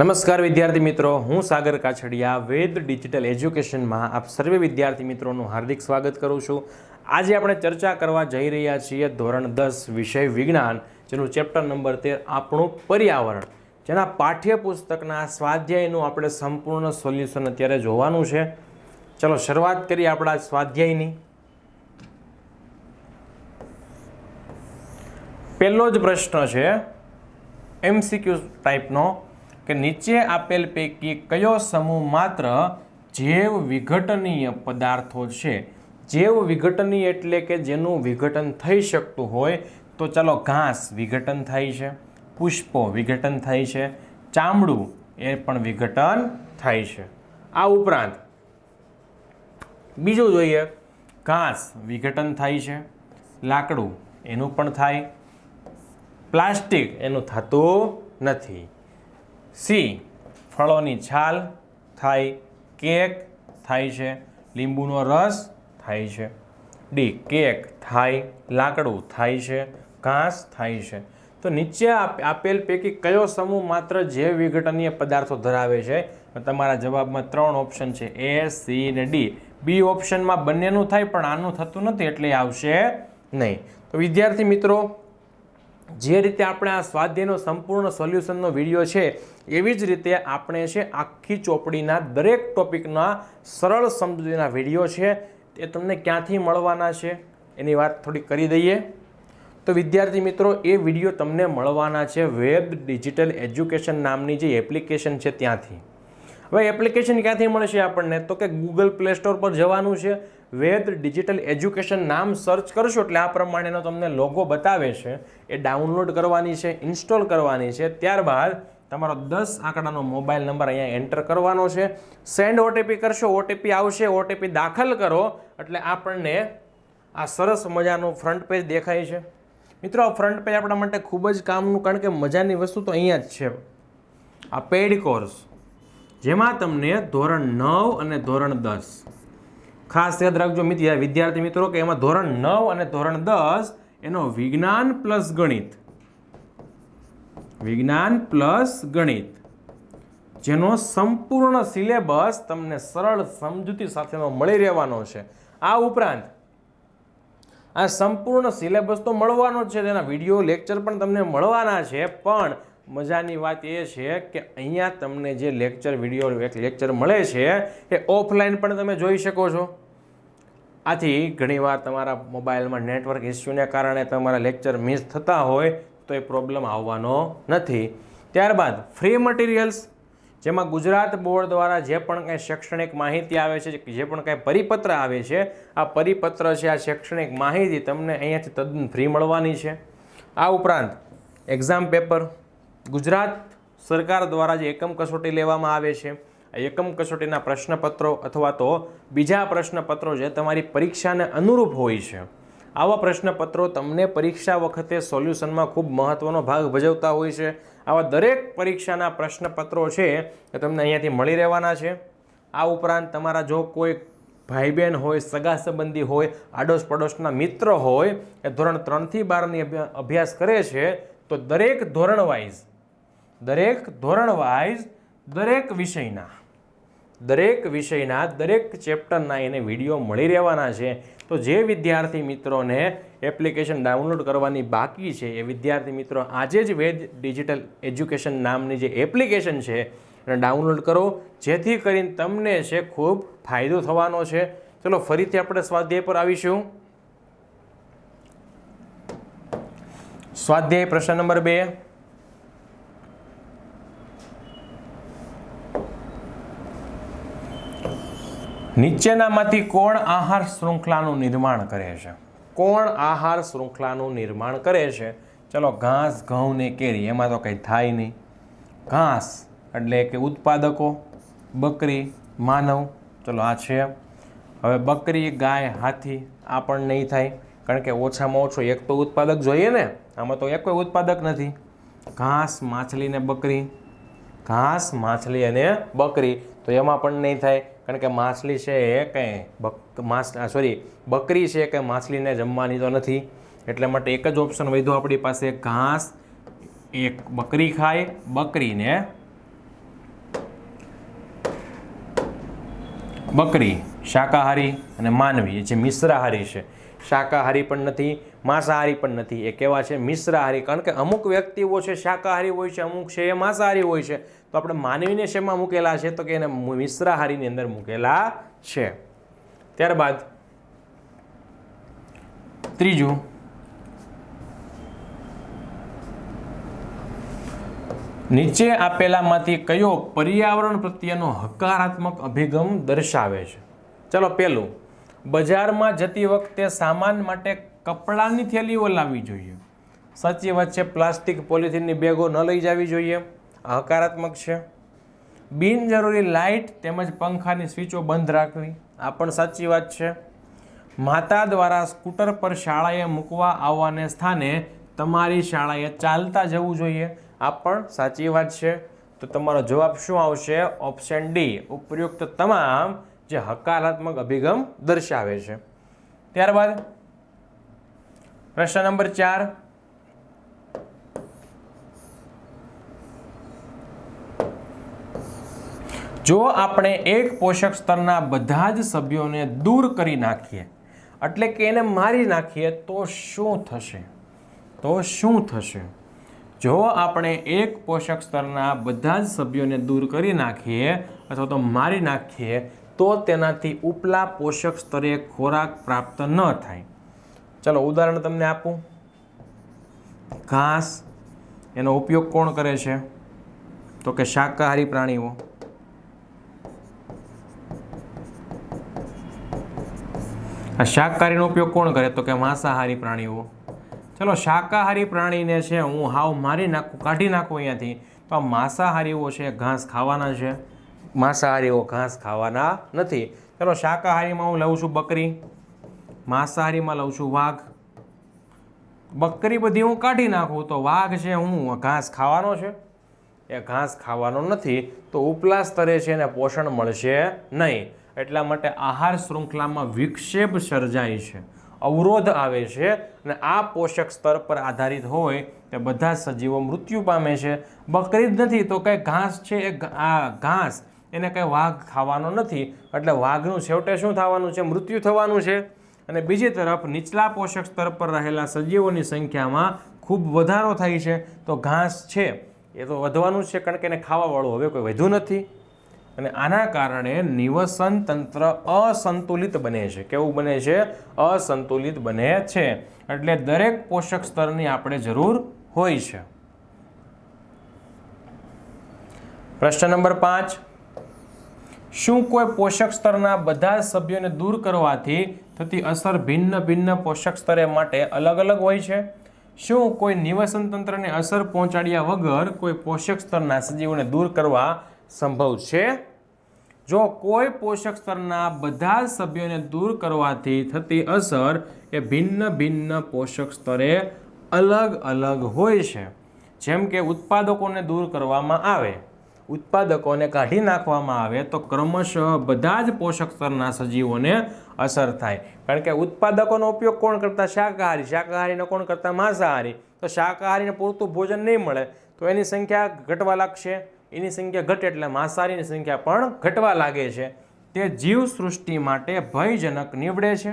નમસ્કાર વિદ્યાર્થી મિત્રો, હું સાગર કાછડિયા, વેદ ડિજિટલ એજ્યુકેશનમાં આપ સર્વે વિદ્યાર્થી મિત્રોનું હાર્દિક સ્વાગત કરું છું. આજે આપણે ચર્ચા કરવા જઈ રહ્યા છીએ ધોરણ દસ વિષય વિજ્ઞાન, જેનું ચેપ્ટર નંબર તેર, આપણું પર્યાવરણ. જેના પાઠ્યપુસ્તકના સ્વાધ્યાયનું આપણે સંપૂર્ણ સોલ્યુશન અત્યારે જોવાનું છે. ચલો, શરૂઆત કરીએ આપણા સ્વાધ્યાયની. પહેલો જ પ્રશ્ન છે, એમસીક્યુ ટાઈપનો. કે નીચે આપેલ પૈકી કયો સમૂહ માત્ર જૈવ વિઘટનીય પદાર્થો છે? જૈવ વિઘટનીય એટલે કે જેનું વિઘટન થઈ શકતું હોય તો ચાલો ઘાસ વિઘટન થાય છે, પુષ્પો વિઘટન થાય છે, ચામડું એ પણ વિઘટન થાય છે. આ ઉપરાંત બીજું જોઈએ, ઘાસ વિઘટન થાય છે, લાકડું એનું પણ થાય, પ્લાસ્ટિક એનું થતું નથી. સી, ફળોની છાલ થાય કેક થાય છે, લીંબુનો રસ થાય છે. ડી, કેક થાય, લાકડું થાય છે, ઘાસ થાય છે. તો નીચે આપેલ પૈકી કયો સમૂહ માત્ર જૈવ વિઘટનીય પદાર્થો ધરાવે છે? તમારા જવાબમાં ત્રણ ઓપ્શન છે, એ, સી ને ડી. બી ઓપ્શનમાં બંનેનું થાય, પણ આનું થતું નથી, એટલે આવશે નહીં. તો વિદ્યાર્થી મિત્રો જે રીતે આપણે આ સ્વાધ્યાયનો સંપૂર્ણ સોલ્યુશનનો વીડિયો છે, એવી જ રીતે આપણે છે આખી ચોપડીના દરેક ટોપિકના સરળ સમજૂતીના વીડિયો છે તે તમને ક્યાંથી મળવાના છે, એની વાત થોડી કરી દઈએ. તો વિદ્યાર્થી મિત્રો, એ વીડિયો તમને મળવાના છે વેબ ડિજિટલ એજ્યુકેશન નામની જે એપ્લિકેશન છે ત્યાંથી. હવે એપ્લિકેશન ક્યાંથી મળશે આપણને? તો કે ગૂગલ પ્લે સ્ટોર પર જવાનું છે વેદ ડિજિટલ એજ્યુકેશન નામ સર્ચ કરશો એટલે આ પ્રમાણેનો તમને લોગો બતાવે છે. એ ડાઉનલોડ કરવાની છે ઇન્સ્ટોલ કરવાની છે. ત્યારબાદ તમારો દસ આંકડાનો મોબાઈલ નંબર અહીંયા એન્ટર કરવાનો છે. સેન્ડ ઓટીપી કરશો ઓટીપી આવશે ઓટીપી દાખલ કરો એટલે આપણને આ સરસ મજાનું ફ્રન્ટ પેજ દેખાય છે. મિત્રો, આ ફ્રન્ટ પેજ આપણા માટે ખૂબ જ કામનું કારણ કે મજાની વસ્તુ તો અહીંયા જ છે. આ પેડ કોર્સ જેમાં તમને ધોરણ નવ અને ધોરણ દસ ખાસ યાદ રાખજો મિત્ર વિદ્યાર્થી મિત્રો, કે એમાં ધોરણ નવ અને ધોરણ દસ એનો વિજ્ઞાન પ્લસ ગણિત. વિજ્ઞાન પ્લસ ગણિત. જેનો સંપૂર્ણ સિલેબસ તમને સરળ સમજૂતી સાથેનો મળી રહેવાનો છે. આ ઉપરાંત, આ સંપૂર્ણ સિલેબસ તો મળવાનો જ છે, તેના વીડિયો, લેક્ચર પણ તમને મળવાના છે, પણ મજાની વાત એ છે કે અહીંયા તમને જે લેક્ચર વીડિયો એક લેક્ચર મળે છે, એ ઓફલાઈન પણ તમે જોઈ શકો છો. આથી ઘણીવાર તમારા મોબાઈલમાં નેટવર્ક ઇસ્યુને કારણે તમારા લેક્ચર મિસ થતા હોય તો એ પ્રોબ્લેમ આવવાનો નથી. ત્યારબાદ ફ્રી મટીરિયલ્સ જેમાં ગુજરાત બોર્ડ દ્વારા જે પણ કાંઈ શૈક્ષણિક માહિતી આવે છે, જે પણ કાંઈ પરિપત્ર આવે છે, આ પરિપત્ર છે, આ શૈક્ષણિક માહિતી તમને અહીંયાથી તદ્દન ફ્રી મળવાની છે. આ ઉપરાંત એક્ઝામ પેપર ગુજરાત સરકાર દ્વારા જે એકમ કસોટી લેવામાં આવે છે એકમ કસોટીના પ્રશ્નપત્રો અથવા તો બીજા પ્રશ્નપત્રો જે તમારી પરીક્ષાને અનુરૂપ હોય છે, આવા પ્રશ્નપત્રો તમને પરીક્ષા વખતે સોલ્યુશનમાં ખૂબ મહત્ત્વનો ભાગ ભજવતા હોય છે. આવા દરેક પરીક્ષાના પ્રશ્નપત્રો છે એ તમને અહીંયાથી મળી રહેવાના છે. આ ઉપરાંત તમારા જો કોઈ ભાઈ બહેન હોય, સગા સંબંધી હોય આડોશ પડોશના મિત્ર હોય, એ ધોરણ ત્રણથી બારની અભ્યા- અભ્યાસ કરે છે, તો દરેક ધોરણ વાઇઝ દરેક ધોરણ વાઇઝ દરેક વિષયના. દરેક વિષયના, દરેક ચેપ્ટરના એને વીડિયો મળી રહેવાના છે. તો જે વિદ્યાર્થી મિત્રોને એપ્લિકેશન ડાઉનલોડ કરવાની બાકી છે, એ વિદ્યાર્થી મિત્રો આજે જ વેદ ડિજિટલ એજ્યુકેશન નામની જે એપ્લિકેશન છે, એને ડાઉનલોડ કરો. જેથી કરીને તમને છે ખૂબ ફાયદો થવાનો છે. ચલો, ફરીથી આપણે સ્વાધ્યાય પર આવીશું. સ્વાધ્યાય પ્રશ્ન નંબર બે. નીચેનામાંથી કોણ આહાર શૃંખલાનું નિર્માણ કરે છે? કોણ આહાર શૃંખલાનું નિર્માણ કરે છે? ચલો ઘાસ ઘઉં ને કેરી, એમાં તો કંઈ થાય નહીં. ઘાસ એટલે કે ઉત્પાદકો, બકરી, માનવ. ચલો આ છે. હવે બકરી, ગાય, હાથી, આ પણ નહીં થાય, કારણ કે ઓછામાં ઓછો એક તો ઉત્પાદક જોઈએ ને, આમાં તો એક કોઈ ઉત્પાદક નથી. ઘાસ, માછલી ને બકરી. ઘાસ, માછલી અને બકરી, તો એમાં પણ નહીં થાય. કારણ કે માછલી છે એ કંઈ બક માસ સોરી બકરી છે કે માછલીને જમવાની તો નથી. એટલે માટે એક જ ઓપ્શન વધ્યો આપણી પાસે ઘાસ, એક બકરી ખાય, બકરીને બકરી, શાકાહારી અને માનવી જે મિશ્રાહારી છે. શાકાહારી પણ નથી માંસાહારી પણ નથી. એ કેવા છે? મિશ્રાહારી. કારણ કે અમુક વ્યક્તિઓ છે, શાકાહારી હોય છે, અમુક છે એ માંસાહારી હોય છે. તો આપણે માનવીને શેમાં મૂકેલા છે? તો કે એને મિશ્રાહારીની અંદર મૂકેલા છે. ત્યારબાદ ત્રીજું. નીચે આપેલામાંથી કયો પર્યાવરણ પ્રત્યેનો હકારાત્મક અભિગમ દર્શાવે છે? ચલો પહેલું બજારમાં જતી વખતે સામાન માટે કપડાની થેલીઓ લાવવી જોઈએ. સાચી વાત છે, પ્લાસ્ટિક પોલિથીનની બેગો ન લઈ જવી જોઈએ. હકારાત્મક છે. બિનજરૂરી લાઇટ તેમજ પંખાની સ્વિચો બંધ રાખવી, આ પણ સાચી વાત છે. માતા દ્વારા સ્કૂટર પર શાળાએ મૂકવા આવવાને સ્થાને તમારી શાળાએ ચાલતા જવું જોઈએ, આ પણ સાચી વાત છે. તો તમારો જવાબ શું આવશે? ઓપ્શન ડી ઉપયુક્ત તમામ જે હકારાત્મક અભિગમ દર્શાવે છે. ત્યારબાદ પ્રશ્ન નંબર ચાર. જો આપણે એક પોષક સ્તરના બધા જ સભ્યોને દૂર કરી નાખીએ, એટલે કે એને મારી નાખીએ, તો શું થશે? તો શું થશે? જો આપણે એક પોષક સ્તરના બધા જ સભ્યોને દૂર કરી નાખીએ અથવા તો મારી નાખીએ, તો તેનાથી ઉપલા પોષક સ્તરે ખોરાક પ્રાપ્ત ન થાય. ચલો, ઉદાહરણ તમને આપું. ઘાસ, એનો ઉપયોગ કોણ કરે છે? તો કે શાકાહારી પ્રાણીઓ. આ શાકાહારીનો ઉપયોગ કોણ કરે? તો કે માંસાહારી પ્રાણીઓ. ચલો, શાકાહારી પ્રાણીને છે, હું હાવ મારી નાખું, કાઢી નાખું અહીંયાથી. તો આ માંસાહારીઓ છે, ઘાસ ખાવાના છે. માંસાહારીઓ ઘાસ ખાવાના નથી. ચલો, શાકાહારીમાં હું લઉં છું બકરી. માંસાહારીમાં લઉં છું વાઘ. બકરી બધી હું કાઢી નાખું તો વાઘ છે હું ઘાસ ખાવાનો છે. એ ઘાસ ખાવાનો નથી તો ઉપલા સ્તરે છે એને પોષણ મળશે નહીં. એટલા માટે આહાર શૃંખલામાં વિક્ષેપ સર્જાય છે. અવરોધ આવે છે અને આ પોષક સ્તર પર આધારિત હોય તે બધા સજીવો મૃત્યુ પામે છે. બકરી જ નથી તો કંઈ ઘાસ છે એ આ ઘાસ. એને કંઈ વાઘ ખાવાનો નથી. એટલે વાઘનું છેવટે શું થવાનું છે? મૃત્યુ થવાનું છે. અને બીજી તરફ નીચલા પોષક સ્તર પર રહેલા સજીવોની સંખ્યામાં ખૂબ વધારો થાય છે. તો ઘાસ છે, એ તો વધવાનું છે, કારણ કે એને ખાવાવાળું હવે કોઈ વધ્યું નથી. અને આના કારણે નિવસન તંત્ર અસંતુલિત બને છે. કેવું બને છે? અસંતુલિત બને છે. એટલે દરેક પોષક સ્તરની આપણે જરૂર હોય છે. પ્રશ્ન નંબર પાંચ. શું કોઈ પોષક સ્તરના બધા સભ્યોને દૂર કરવાથી થતી અસર ભિન્ન ભિન્ન પોષક સ્તરે માટે અલગ અલગ હોય છે? શું કોઈ નિવસન તંત્રને અસર પહોંચાડ્યા વગર કોઈ પોષક સ્તરના સજીવોને દૂર કરવા સંભવ છે? જો કોઈ પોષક સ્તરના બધા જ સભ્યોને દૂર કરવાથી થતી અસર એ ભિન્ન ભિન્ન પોષક સ્તરે અલગ અલગ હોય છે. જેમ કે ઉત્પાદકોને દૂર કરવામાં આવે. ઉત્પાદકોને કાઢી નાખવામાં આવે તો ક્રમશઃ બધા જ પોષક સ્તરના સજીવોને અસર થાય. કારણ કે ઉત્પાદકોનો ઉપયોગ કોણ કરતા? શાકાહારી. શાકાહારીને કોણ કરતા? માંસાહારી. તો શાકાહારીને પૂરતું ભોજન નહીં મળે તો એની સંખ્યા ઘટવા લાગશે. એની સંખ્યા ઘટે એટલે માંસાહારીની સંખ્યા પણ ઘટવા લાગે છે. તે જીવ સૃષ્ટિ માટે ભયજનક નીવડે છે.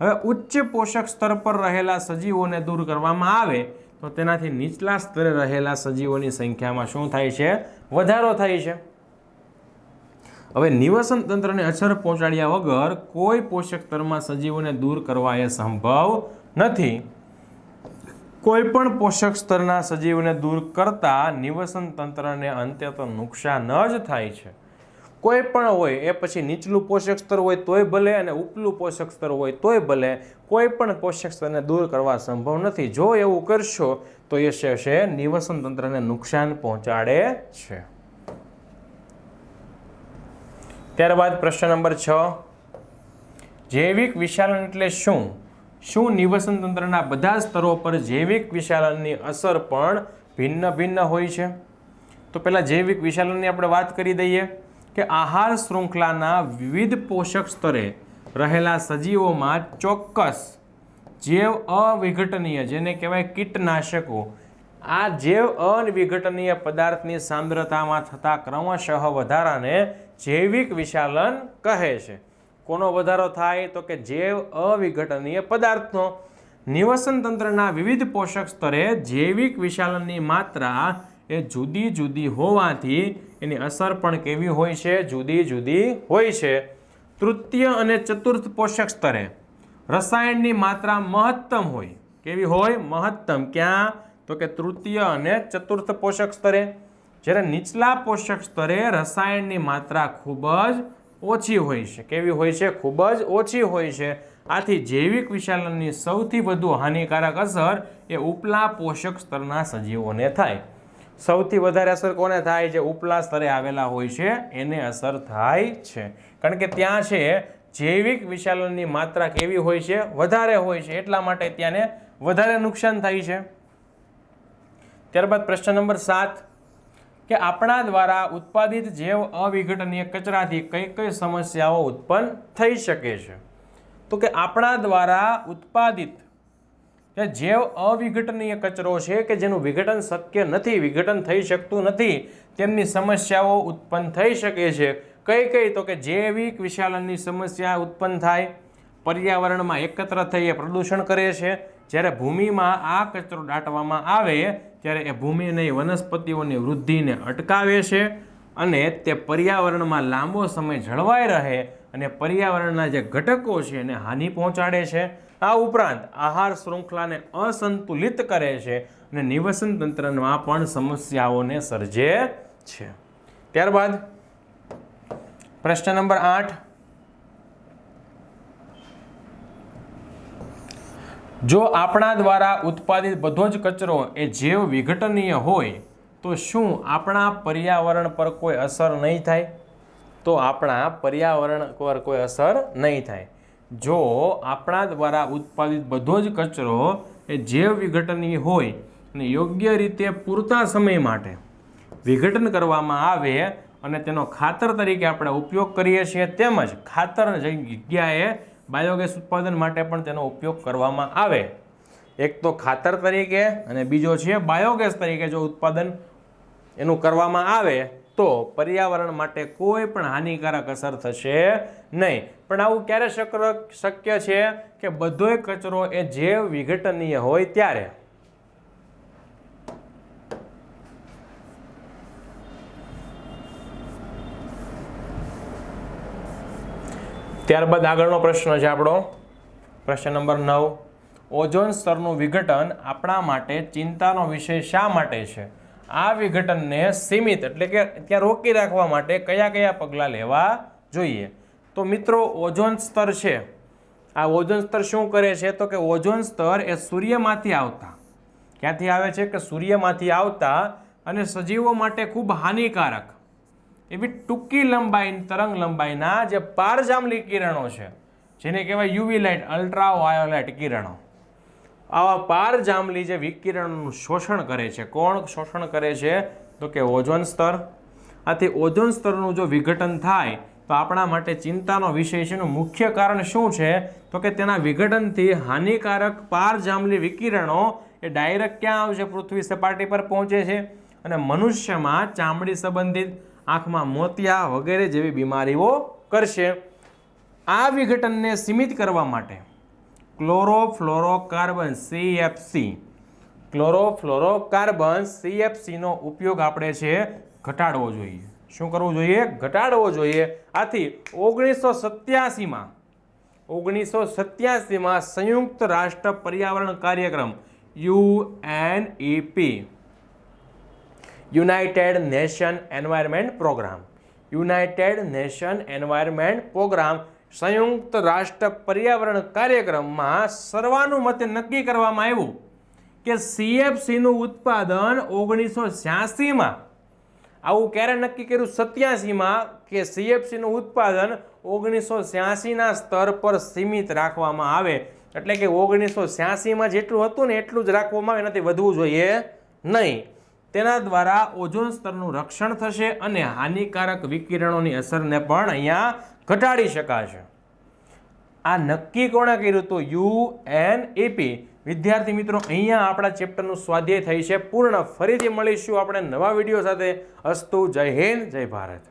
હવે ઉચ્ચ પોષક સ્તર પર રહેલા સજીવોને દૂર કરવામાં આવે તો તેનાથી નીચલા સ્તરે રહેલા સજીવોની સંખ્યામાં શું થાય છે? વધારો થાય છે. હવે નિવસન તંત્રને અસર પહોંચાડ્યા વગર કોઈ પોષક સ્તરમાં સજીવોને દૂર કરવા એ સંભવ નથી. કોઈ પણ પોષક સ્તરના સજીવને દૂર કરતા નિવસન તંત્રને અંતે તો નુકસાન જ થાય છે. કોઈ પણ હોય, એ પછી નીચલું પોષક સ્તર હોય તોય ભલે અને ઉપલું પોષક સ્તર હોય તોય ભલે, કોઈ પણ પોષક સ્તરને દૂર કરવા સંભવ નથી. જો એવું કરશો, તો એ છે નિવસન તંત્રને નુકસાન પહોંચાડે છે. ત્યારબાદ પ્રશ્ન નંબર છ. જૈવિક વિશાલન એટલે શું? શું નિવસન તંત્રના બધા સ્તરો પર જૈવિક વિશાલનની અસર પણ ભિન્ન ભિન્ન હોય છે? તો પહેલાં જૈવિક વિશાલનની આપણે વાત કરી દઈએ. કે આહાર શૃંખલાના વિવિધ પોષક સ્તરે રહેલા સજીવોમાં ચોક્કસ જૈવ અવિઘટનીય જેને કહેવાય કીટનાશકો, આ જૈવ અવિઘટનીય પદાર્થની સાંદ્રતામાં થતા ક્રમશઃ વધારાને જૈવિક વિશાલન કહે છે. કોનો વધારો થાય તો કે જૈવ અવિઘટનીય પદાર્થનો. નિવસન તંત્રના વિવિધ પોષક સ્તરે જૈવિક વિશાલનની માત્રા એ જુદી જુદી હોવાથી એની અસર પણ કેવી હોય છે? જુદી જુદી હોય છે. તૃતીય અને ચતુર્થ પોષક સ્તરે રસાયણની માત્રા મહત્તમ હોય. કેવી હોય? મહત્તમ. ક્યાં? તો કે તૃતીય અને ચતુર્થ પોષક સ્તરે. જ્યારે નીચલા પોષક સ્તરે રસાયણની માત્રા ખૂબ જ ઓછી હોય છે. કેવી હોય છે? ખૂબ જ ઓછી હોય છે. આથી જૈવિક વિશાલનની સૌથી વધુ હાનિકારક અસર એ ઉપલા પોષક સ્તરના સજીવોને થાય. સૌથી વધારે અસર કોને થાય જે ઉપલા સ્તરે આવેલા હોય છે. એને અસર થાય છે. કારણ કે ત્યાં છે, જૈવિક વિશાલનની માત્રા કેવી હોય છે? વધારે હોય છે. એટલા માટે ત્યાંને વધારે નુકસાન થાય છે. ત્યારબાદ પ્રશ્ન નંબર સાત. કે આપણા દ્વારા ઉત્પાદિત જૈવ અવિઘટનીય કચરાથી કઈ કઈ સમસ્યાઓ ઉત્પન્ન થઈ શકે છે? તો કે આપણા દ્વારા ઉત્પાદિત કે જૈવ અવિઘટનીય કચરો છે કે જેનું વિઘટન શક્ય નથી, વિઘટન થઈ શકતું નથી, તેમની સમસ્યાઓ ઉત્પન્ન થઈ શકે છે. કઈ કઈ? તો કે જૈવિક વિશાલનની સમસ્યા ઉત્પન્ન થાય, પર્યાવરણમાં એકત્ર થઈ એ પ્રદૂષણ કરે છે. જ્યારે ભૂમિમાં આ કચરો દાટવામાં આવે, ત્યારે એ ભૂમિની વનસ્પતિઓની વૃદ્ધિને અટકાવે છે અને તે પર્યાવરણમાં લાંબો સમય જળવાઈ રહે અને પર્યાવરણના જે ઘટકો છે એને હાનિ પહોંચાડે છે. આ ઉપરાંત આહાર શૃંખલાને અસંતુલિત કરે છે અને નિવસન તંત્રમાં પણ સમસ્યાઓને સર્જે છે. ત્યારબાદ પ્રશ્ન નંબર આઠ. જો આપણા દ્વારા ઉત્પાદિત બધો જ કચરો એ જૈવ વિઘટનીય હોય, તો શું આપણા પર્યાવરણ પર કોઈ અસર નહીં થાય? તો આપણા પર્યાવરણ પર કોઈ અસર નહીં થાય. જો આપણા દ્વારા ઉત્પાદિત બધો જ કચરો એ જૈવ વિઘટનીય હોય અને યોગ્ય રીતે પૂરતા સમય માટે વિઘટન કરવામાં આવે અને તેનો ખાતર તરીકે આપણે ઉપયોગ કરીએ છીએ તેમજ ખાતર જગ્યાએ બાયોગેસ ઉત્પાદન માટે પણ તેનો ઉપયોગ કરવામાં આવે. એક તો ખાતર તરીકે અને બીજો છે બાયોગેસ તરીકે જો ઉત્પાદન એનું કરવામાં આવે તો પર્યાવરણ માટે કોઈ પણ હાનિકારક અસર થશે નહીં. પણ આવું ક્યારે શક્ય છે કે બધોય કચરો એ જૈવ વિઘટનીય હોય ત્યારે? ત્યારબાદ આગળનો પ્રશ્ન છે આપણો. પ્રશ્ન નંબર નવ. ઓઝોન સ્તરનું વિઘટન આપણા માટે ચિંતાનો વિષય શા માટે છે? આ વિઘટનને સીમિત એટલે કે ત્યાં રોકી રાખવા માટે કયા કયા પગલાં લેવા જોઈએ? તો મિત્રો, ઓઝોન સ્તર છે. આ ઓઝોન સ્તર શું કરે છે? તો કે ઓઝોન સ્તર એ સૂર્યમાંથી આવતા. ક્યાંથી આવે છે? કે સૂર્યમાંથી આવતા અને સજીવો માટે ખૂબ હાનિકારક. એવી ટૂંકી લંબાઈ તરંગ લંબાઈના જે પારજામલી કિરણો છે, જેને કહેવાય યુવી લાઇટ અલ્ટ્રા વાયોલેટ કિરણો. આવા પારજાંબલી જે વિકિરણનું શોષણ કરે છે, કોણ શોષણ કરે છે? તો કે ઓઝોન સ્તર. આથી ઓઝોન સ્તરનું જો વિઘટન થાય, તો આપણા માટે ચિંતાનો વિષય છે. એનું મુખ્ય કારણ શું છે? તો કે તેના વિઘટનથી હાનિકારક પારજાંબલી વિકિરણો એ ડાયરેક્ટ ક્યાં આવશે? પૃથ્વી સપાટી પર પહોંચે છે. અને મનુષ્યમાં ચામડી સંબંધિત આંખમાં મોતિયા વગેરે જેવી બીમારીઓ કરશે. આ વિઘટનને સીમિત કરવા માટે ક્લોરોફ્લોરોકાર્બન સીએફસી ક્લોરોફ્લોરોકાર્બન સીએફસીનો ઉપયોગ આપણે છે ઘટાડવો જોઈએ. શું કરવું જોઈએ? ઘટાડવો જોઈએ. આથી ઓગણીસો સત્યાસીમાં ઓગણીસો સત્યાસીમાં સંયુક્ત રાષ્ટ્ર પર્યાવરણ કાર્યક્રમ UNEP united nation environment programme, united nation environment programme સંયુક્ત રાષ્ટ્ર પર્યાવરણ કાર્યક્રમમાં સર્વાનુમતે નક્કી કરવામાં આવ્યું કે સીએફસીનું ઉત્પાદન ઓગણીસો છ્યાસીમાં, આવું ક્યારે નક્કી કર્યું? સત્યાસીમાં કે સીએફસીનું ઉત્પાદન ઓગણીસો છ્યાસીના સ્તર પર સીમિત રાખવામાં આવે. એટલે કે ઓગણીસો છ્યાસીમાં જેટલું હતું ને એટલું જ રાખવામાં આવે, એનાથી વધવું જોઈએ નહીં. તેના દ્વારા ઓઝોન સ્તરનું રક્ષણ થશે અને હાનિકારક વિકિરણોની અસરને પણ અહીંયા ઘટાડી શકાશે. આ નક્કી કોણે કર્યું તો યુ એન એપી વિદ્યાર્થી મિત્રો, અહીંયા આપણા ચેપ્ટરનું સ્વાધ્યાય થઈ છે. પૂર્ણ ફરીથી મળીશું આપણે નવા વીડિયો સાથે. અસ્તુ, જય હિન્દ, જય ભારત.